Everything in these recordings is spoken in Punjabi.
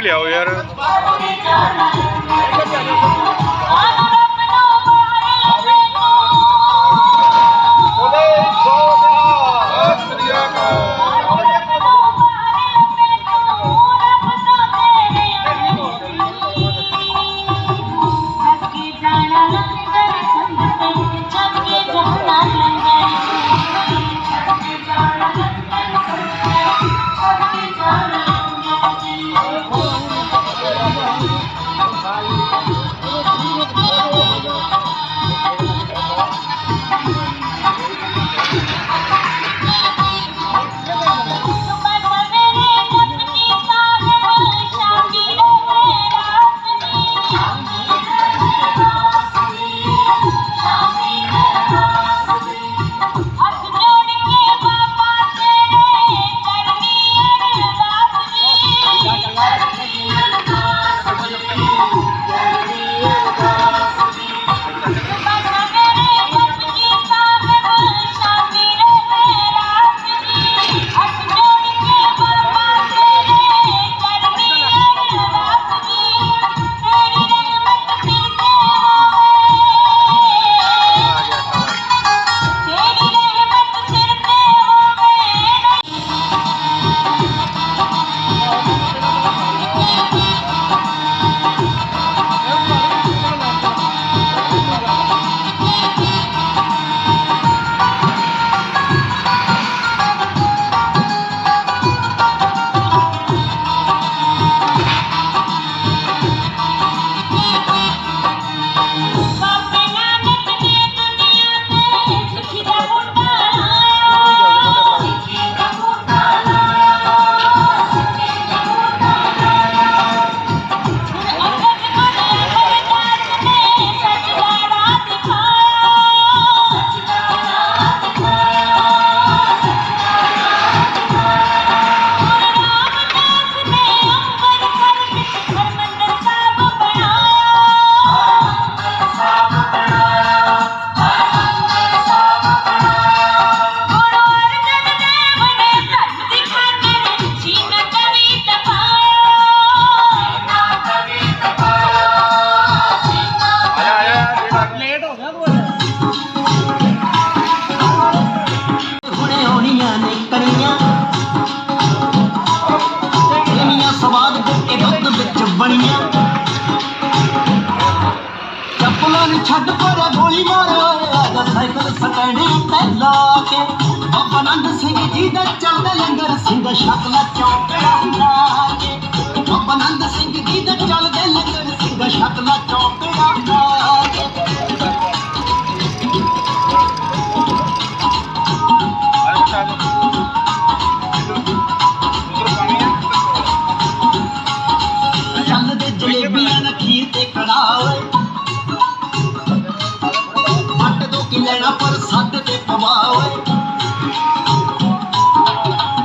ਲਿਆਓ ਯਾਰ। ਚੱਪਲਾਂ ਨੂੰ ਛੱਡ ਪਰ ਗੋਲੀ ਮਾਰੋ ਆਦਾ ਸਾਈਕਲ ਸਟੈਂਡ ਤੇ ਲਾ ਕੇ। ਬਾਬਾ ਨੰਦ ਸਿੰਘ ਜੀ ਦਾ ਚੱਲਦਾ ਲੰਗਰ ਸਿੰਘ ਸ਼ਕਲਾ ਚੌਂਕੜਾ ਲਾ ਕੇ। ਬਾਬਾ ਨੰਦ ਸਿੰਘ ਜੀ ਦਾ ਚੱਲਦਾ ਲੰਗਰ ਸਿੰਘ ਸ਼ਕਲਾ ਚੌਂਕੜਾ ਲਾ ਕੇ। ਚੱਲਦੇ ਜਲੇਬੀਆਂ ਦਾ ਖੀਰ ਤੇ ਕੜਾ ਲੈਣਾ ਪਰ ਸੱਤ ਤੇ ਪਵਾ ਓਏ।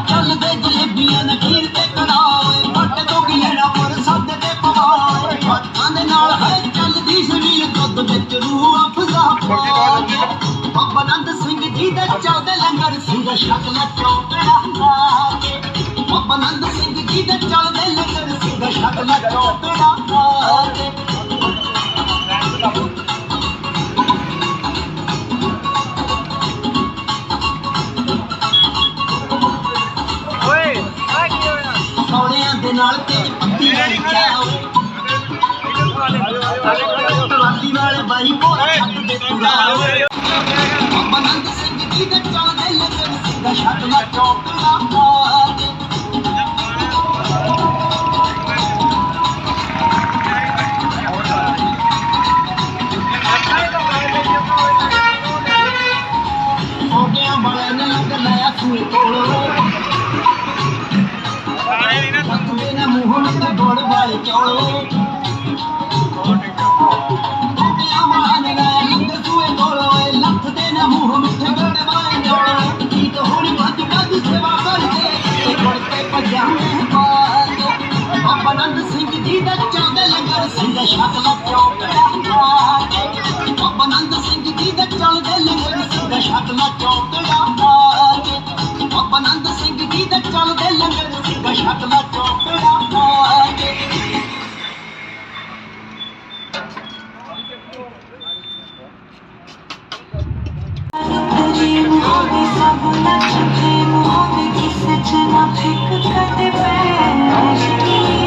ਚੱਲਦੇ ਜਲੇਬੀਆਂ ਦਾ ਖੀਰ ਤੇ ਕੜਾ ਓਏ। ਅੱਟ ਤੋਂ ਕੀ ਲੈਣਾ ਪਰ ਸੱਤ ਤੇ ਪਵਾ ਓਏ। ਹੱਥਾਂ ਦੇ ਨਾਲ ਹੈ ਚੱਲਦੀ ਸਰੀਰ ਦੁੱਧ ਵਿੱਚ ਰੂਹ ਅਫਜ਼ਾ। ਬਾਬਾ ਨੰਦ ਸਿੰਘ ਜੀ ਦੇ ਚੱਲਦੇ ਲੰਗਰ ਸਿੰਘ ਸ਼ਕਲਾ ਚੌਕੜਾ ਕੇ ਬਾਬਾ ਨੰਦ ਸਿੰਘ ਜੀ ਦੇ ਚੱਲਦੇ ਲੰਗਰ ਸਿੰਘ ਸ਼ਕਲਾ ਚੌਕੜਾ ਲਾ ਟਰਾਲੀ ਨਾਲ ਬਾਈ ਮੋਰ ਛੱਤ ਦੇ ਤੁਰਾ ਬਨੰਦ ਸਿੰਘ ਜੀ ਦੇ ਚੱਲਦੇ ਲੰਗਰ ਸਿੰਘਾ ਛੱਤ ਦਾ ਚੌਕੜਾ ਪਾਰ ਮੋਗਿਆਂ ਵਾਲਿਆਂ ਨੇ ਲੰਗਰ ਲਾਇਆ ਸੂਏ ਕੋਲੋਂ ਲੱਖਦੇ ਨੇ ਮੂੰਹ ਮਿੱਠੇ ਗੋੜ ਵਾਲੇ ਚੌਲੇ। ਨਸ਼ਾ ਕਲੱਬ ਚੌਂਕ ਡਾਂਗੇ ਬਾਬਾ ਨੰਦ ਸਿੰਘ ਜੀ ਦੇ ਚੱਲਦੇ ਲੰਗਰ ਸੀ ਨਸ਼ਾ ਕਲੱਬ ਚੌਂਕ ਡਾਂਗੇ ਬਾਬਾ ਨੰਦ ਸਿੰਘ ਜੀ ਦੇ ਚੱਲਦੇ ਲੰਗਰ ਸੀ ਨਸ਼ਾ ਕਲੱਬ ਚੌਂਕ ਡਾਂਗੇ ਸਭ ਨਾ ਚੁੱਕੇ ਮੋਹ ਵਿੱਚ ਕਿਸੇ ਚ ਨਾ ਫਿਕ ਕਦੇ ਪੈਰ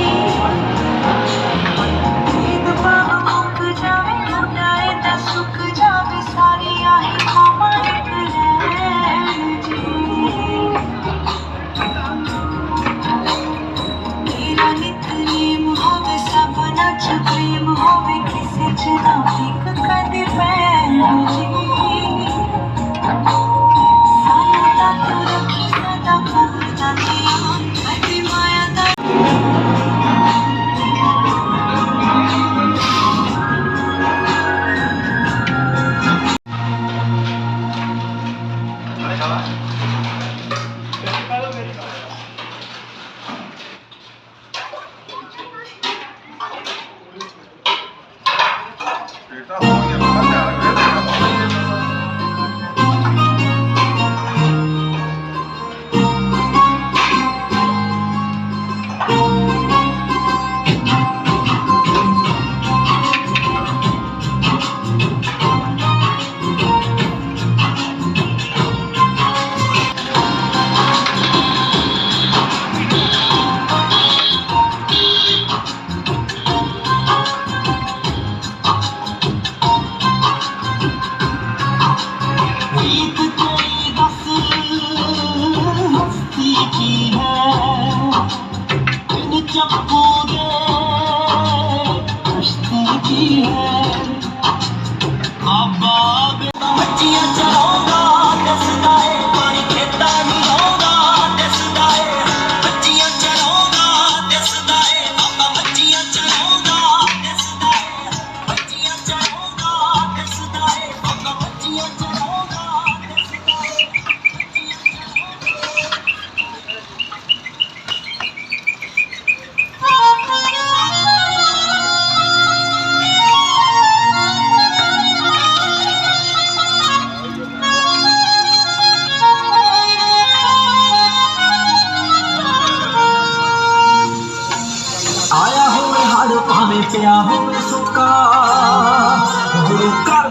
ਪਿਆ ਹੋਵੇ ਸੁੱਕਾ? ਗੁਰੂ ਘਰ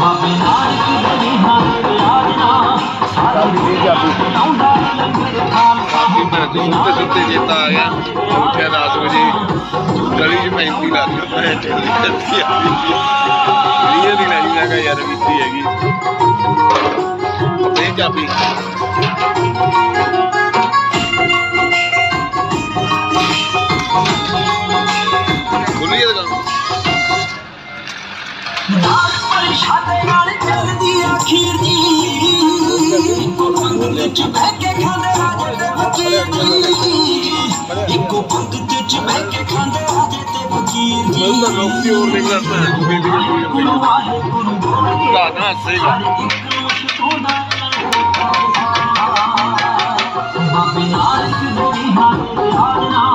ਬਾਬੇ ਨਾਨਕ ਨੀਹਾਂ ਤੇ ਆਜਣਾ ਸਾਰਾ ਆਉਂਦਾ ਲੰਗਰ ਖਾਲਸਾ ਕਿ ਮੈਂ ਦੂਰ ਤੇ ਸੁੱਤੇ ਚੇਤਾ ਆ ਗਿਆ ਉੱਠਿਆ 10 ਵਜੇ। ਗਲੀ 'ਚ ਮਹਿੰਦੀ ਲਾ ਦਿੱਤੀ ਮੈਂ ਟੇਲੀ ਕਰਦੀ ਆ। ਇਹ ਦੀ ਨਹੀਂ ਮੈਂ ਕਿਹਾ ਯਾਰ ਬੀਤੀ ਹੈਗੀ। ਇਹ ਚਾਬੀ। ਖੁੱਲੀ ਹੈ ਦੁਕਾਨ ਨਾਲ ਪਰਸ਼ਾਦੇ ਨਾਲ ਚੱਲਦੀ ਆਖੀਰ ਦੀ। ਇੱਕੋ ਪੰਗਤ ਚ ਬਹਿ ਕੇ ਖਾਂਦੇ ਰਾਜੇ ਤੇ ਵਕੀਰ ਦੀ। ਇੱਕੋ ਪੰਗਤ ਚ ਬਹਿ ਕੇ ਖਾਂਦੇ ਰਾਜੇ ਤੇ ਵਕੀਰ ਦੀ। ਮੈਂ ਤਾਂ ਨੌਕਰੀ ਹੋਰ ਨਹੀਂ ਕਰਦਾ ਬੀਬੀ ਦੇ ਕੋਈ ਲਾ ਨਾ ਸਹੀਗਾ ਬਾਬੇ ਨਾਨਕ ਦੇ ਹਾਥ ਆਣਾ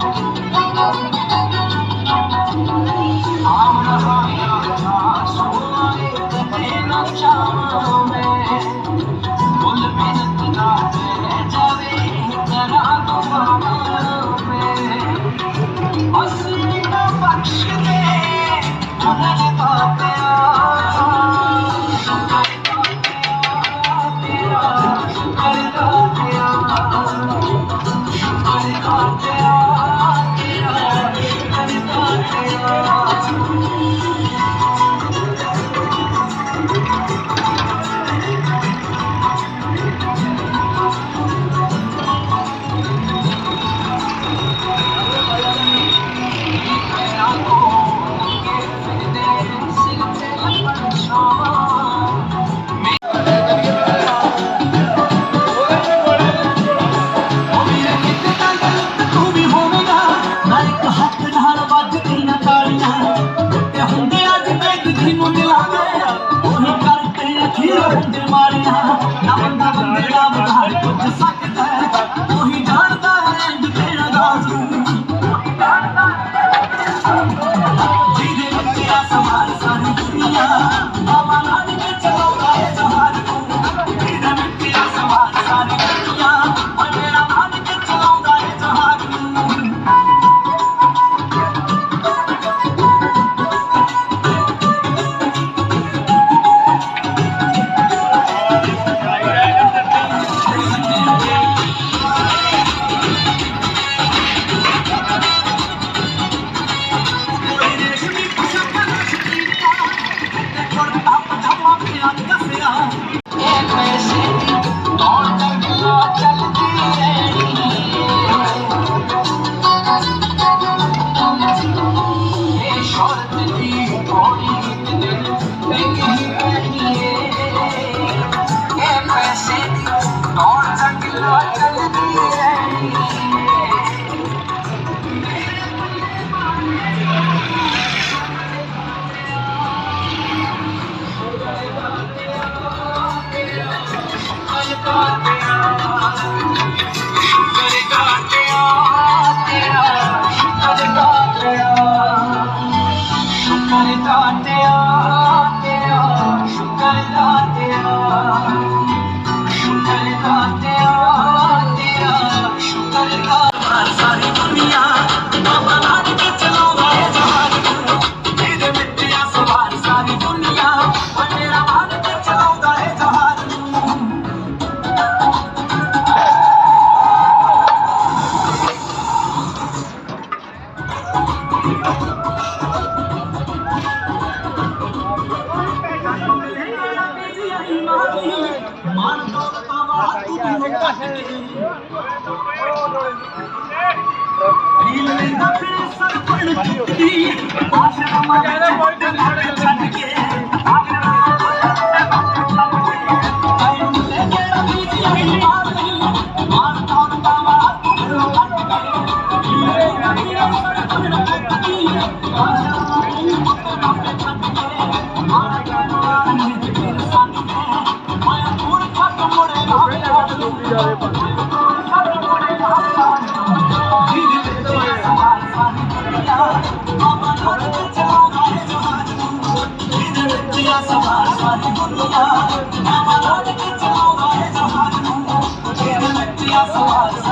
ਤੂੰ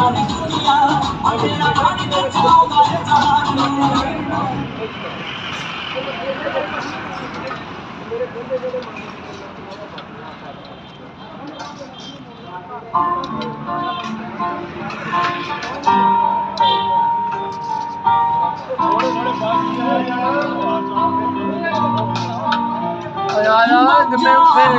I'm ਹੁੰਦਾ ਹੈ ਰੀਲ ਲੈਂਦਾ ਫਿਰ ਸਰ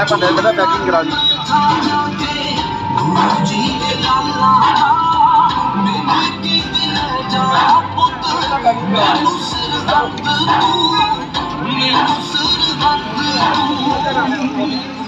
ਮੈਂ ਭੰਡੇ ਪਹਿਲਾਂ ਪੈਕਿੰਗ ਕਰਾ ਲਈ। ਮੈਨੂੰ ਸਿਰ ਦਰਦ ਤੂੰ।